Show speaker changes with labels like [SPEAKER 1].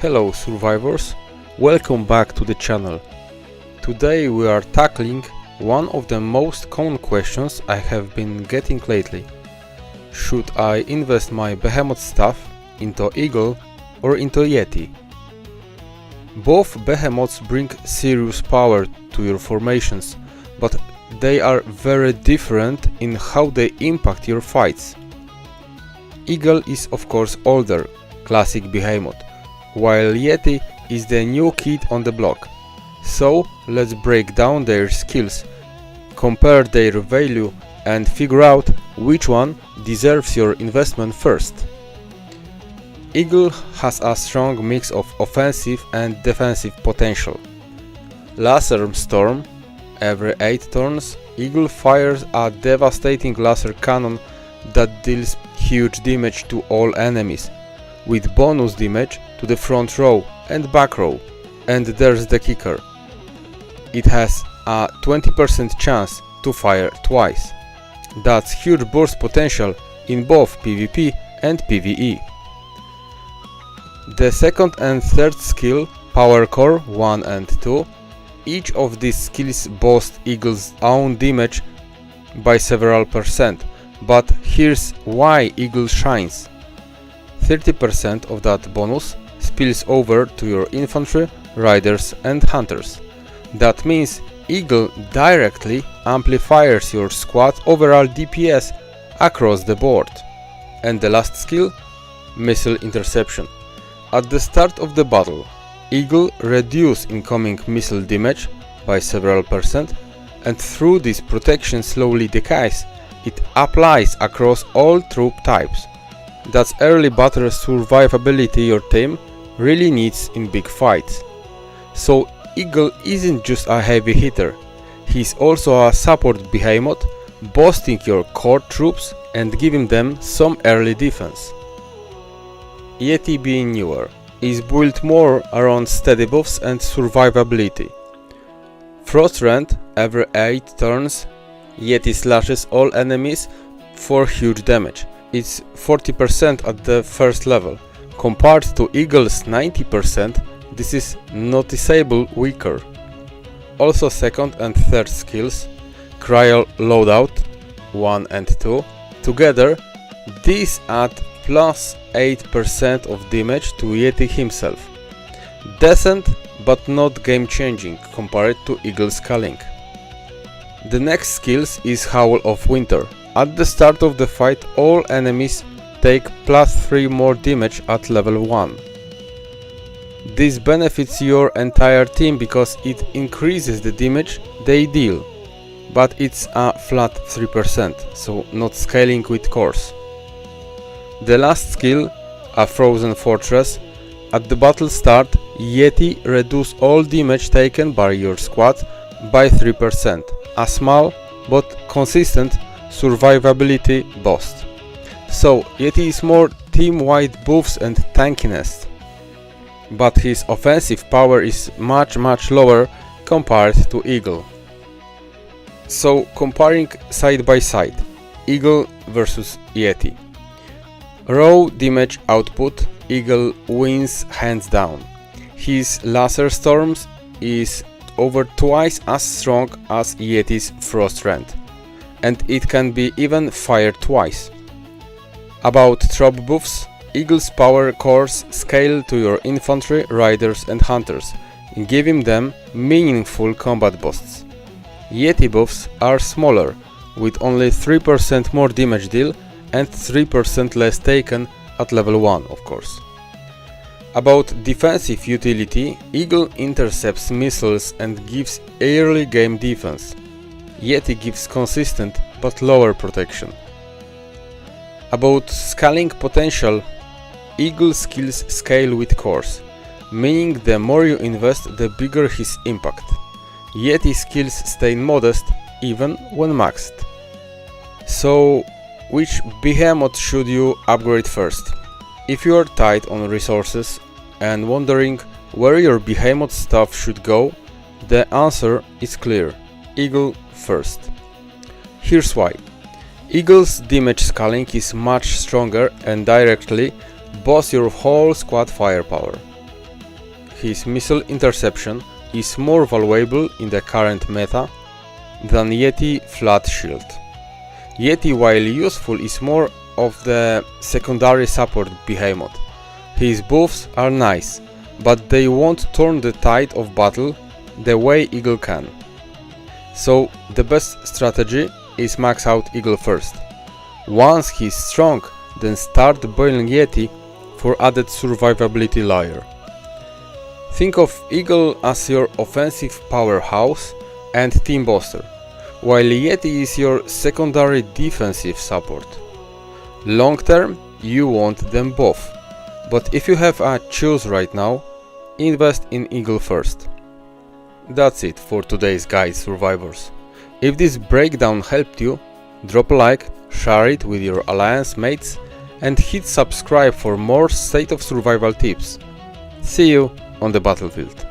[SPEAKER 1] Hello survivors, welcome back to the channel. Today we are tackling one of the most common questions I have been getting lately. Should I invest my behemoth stuff into Eagle or into Yeti? Both behemoths bring serious power to your formations, but they are very different in how they impact your fights. Eagle is of course older, classic behemoth, while Yeti is the new kid on the block. So let's break down their skills, compare their value and figure out which one deserves your investment first. Eagle has a strong mix of offensive and defensive potential. Laser Storm Every 8 turns, Eagle fires a devastating laser cannon that deals huge damage to all enemies, with bonus damage to the front row and back row. And there's the kicker. It has a 20% chance to fire twice. That's huge burst potential in both PvP and PvE. The second and third skill, Power Core 1 and 2, each of these skills boost Eagle's own damage by several percent, but here's why Eagle shines. 30% of that bonus spills over to your infantry, riders and hunters. That means Eagle directly amplifies your squad's overall DPS across the board. And the last skill, Missile Interception. At the start of the battle, Eagle reduce incoming missile damage by several percent and through this protection slowly decays, it applies across all troop types. That's early battle survivability your team really needs in big fights. So Eagle isn't just a heavy hitter, he's also a support behemoth, boosting your core troops and giving them some early defense. Yeti being newer is built more around steady buffs and survivability. Frost Rend every 8 turns, Yeti slashes all enemies for huge damage. It's 40% at the first level. Compared to Eagle's 90%, this is noticeable weaker. Also second and third skills, Cryo Loadout 1 and 2, together these add plus 8% of damage to Yeti himself. Decent but not game changing compared to Eagle Scaling. The next skills is Howl of Winter. At the start of the fight all enemies take plus 3 more damage at level 1. This benefits your entire team because it increases the damage they deal, but it's a flat 3%, so not scaling with cores. The last skill, a Frozen Fortress, at the battle start, Yeti reduce all damage taken by your squad by 3%, a small but consistent survivability boost. So Yeti is more team-wide buffs and tankiness, but his offensive power is much much lower compared to Eagle. So comparing side by side, Eagle versus Yeti. Raw damage output, Eagle wins hands down. His Laser Storms is over twice as strong as Yeti's Frost Rend, and it can be even fired twice. About trop buffs, Eagle's power cores scale to your infantry, riders and hunters, giving them meaningful combat boosts. Yeti buffs are smaller, with only 3% more damage deal and 3% less taken at level 1 of course. About defensive utility, Eagle intercepts missiles and gives early game defense. Yeti gives consistent but lower protection. About scaling potential, Eagle skills scale with cores, meaning the more you invest the bigger his impact. Yeti skills stay modest even when maxed. So which behemoth should you upgrade first? If you are tight on resources and wondering where your behemoth stuff should go, the answer is clear. Eagle first. Here's why. Eagle's damage scaling is much stronger and directly boosts your whole squad firepower. his missile interception is more valuable in the current meta than Yeti Flat Shield. Yeti, while useful, is more of the secondary support behemoth. His buffs are nice, but they won't turn the tide of battle the way Eagle can. So the best strategy is max out Eagle first. Once he's strong, then start boiling Yeti for added survivability layer. Think of Eagle as your offensive powerhouse and team booster, while Yeti is your secondary defensive support. Long term, you want them both, but if you have a choose right now, invest in Eagle first. That's it for today's guide survivors. If this breakdown helped you, drop a like, share it with your alliance mates and hit subscribe for more state of survival tips. See you on the battlefield.